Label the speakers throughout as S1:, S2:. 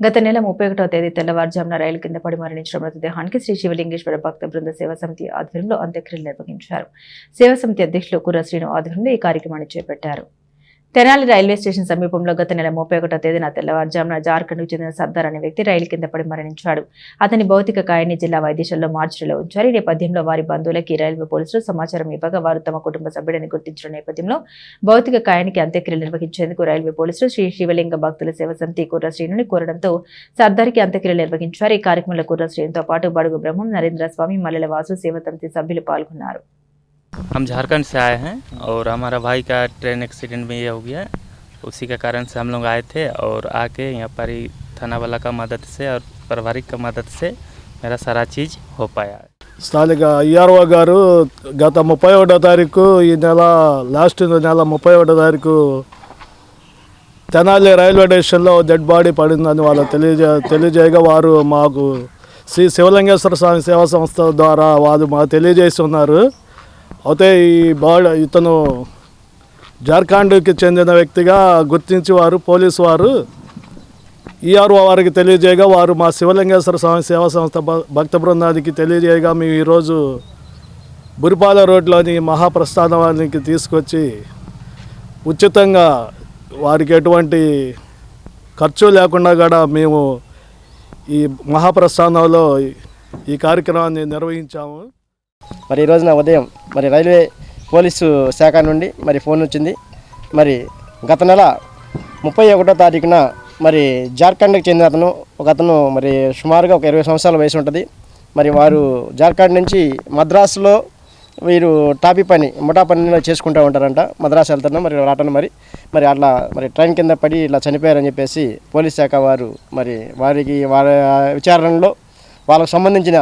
S1: గత నెల ముప్పై ఒకటో తేదీ తెల్లవారుజామున రైలు కింద పడి మరణించిన మృతదేహానికి శ్రీ శివలింగేశ్వర భక్త బృంద సేవా సమితి ఆధ్వర్యంలో అంత్యక్రియలు నిర్వహించారు. సేవా సమితి అధ్యక్షులు కుర్ర శ్రీను ఆధ్వర్యంలో ఈ కార్యక్రమాన్ని చేపట్టారు. తెనాలి రైల్వే స్టేషన్ సమీపంలో గత నెల ముప్పై ఒకటో తేదీన తెల్లవారుజామున జార్ఖండ్కు చెందిన సర్దార్ అనే వ్యక్తి రైలు కింద పడి మరణించాడు. అతని భౌతిక కాయాన్ని జిల్లా వైద్యశాలలో మార్చిలో ఉంచారు. ఈ నేపథ్యంలో వారి బంధువులకి రైల్వే పోలీసులు సమాచారం ఇవ్వగా వారు తమ కుటుంబ సభ్యుడిని గుర్తించిన నేపథ్యంలో భౌతిక కాయానికి అంత్యక్రియలు నిర్వహించేందుకు రైల్వే పోలీసులు శ్రీ శివలింగ భక్తుల సేవ సమితి కుర్ర శ్రీనుని కోరడంతో సర్దార్కి అంత్యక్రియలు నిర్వహించారు. ఈ కార్యక్రమంలో కుర్ర శ్రీనుతో పాటు బడుగు బ్రహ్మం నరేంద్ర స్వామి మల్లెల వాసు సేవ సమితి సభ్యులు పాల్గొన్నారు.
S2: हम झारखंड से आए हैं और हमारा भाई का ट्रेन एक्सीडेंट में ये हो गया उसी के कारण से हम लोग आए थे और आके यहाँ पर ही थाना वाला का मदद से और पारिवारिक का मदद से मेरा सारा चीज़ हो पाया है
S3: స్థానిక ఈఆర్ఓ గారు గత ముప్పై ఒకటో తారీఖు ఈ నెల లాస్ట్ నెల ముప్పై ఒకటో తారీఖు తెనాలి రైల్వే స్టేషన్లో డెడ్ బాడీ పడిందని వాళ్ళు తెలియజే తెలియజేయగా వారు మాకు శ్రీ శివలింగేశ్వర స్వామి సేవా సంస్థ ద్వారా వాళ్ళు మాకు తెలియజేసి ఉన్నారు అయితే ఈ బాడీ ఇతను జార్ఖండ్కి చెందిన వ్యక్తిగా గుర్తించి వారు పోలీసు వారు ఈఆర్ఓ వారికి తెలియజేయగా వారు మా శివలింగేశ్వర స్వామి సేవా సంస్థ భక్త బృందానికి తెలియజేయగా మేము ఈరోజు బురిపాల రోడ్లోని మహాప్రస్థానానికి తీసుకొచ్చి ఉచితంగా వారికి ఎటువంటి ఖర్చు లేకుండా కూడా మేము ఈ మహాప్రస్థానంలో ఈ కార్యక్రమాన్ని నిర్వహించాము.
S4: మరి ఈ రోజున ఉదయం మరి రైల్వే పోలీసు శాఖ నుండి మరి ఫోన్ వచ్చింది. మరి గత నెల ముప్పై ఒకటో తారీఖున మరి జార్ఖండ్కి చెందిన అతను ఒక అతను మరి సుమారుగా ఒక ఇరవై సంవత్సరాల వయసు ఉంటుంది. మరి వారు జార్ఖండ్ నుంచి మద్రాసులో వీరు టాపీ పని ముఠా పనిలో చేసుకుంటూ ఉంటారంట. మద్రాసు వెళ్తున్నా మరి రాటను మరి మరి అట్లా మరి ట్రైన్ కింద పడి ఇట్లా చనిపోయారని చెప్పేసి పోలీస్ శాఖ వారు మరి వారికి వారి విచారణలో వాళ్ళకు సంబంధించిన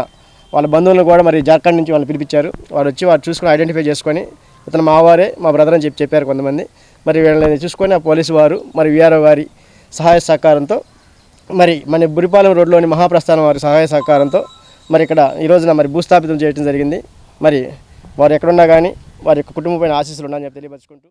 S4: వాళ్ళ బంధువులను కూడా మరి జార్ఖండ్ నుంచి వాళ్ళు పిలిపించారు. వారు వచ్చి వారు చూసుకొని ఐడెంటిఫై చేసుకొని ఇతను మావారే మా బ్రదర్ అని చెప్పి చెప్పారు కొంతమంది. మరి వీళ్ళని చూసుకొని ఆ పోలీసు వారు మరి వీఆర్ఓ గారి సహాయ సహకారంతో మరి మన బురిపాలెం రోడ్లోని మహాప్రస్థానం వారి సహాయ సహకారంతో మరి ఇక్కడ ఈ రోజున మరి భూస్థాపితం చేయడం జరిగింది. మరి వారు ఎక్కడున్నా కానీ వారి యొక్క కుటుంబమైన ఆశీస్సులు ఉన్నాయని చెప్పి తెలియపరచుకుంటూ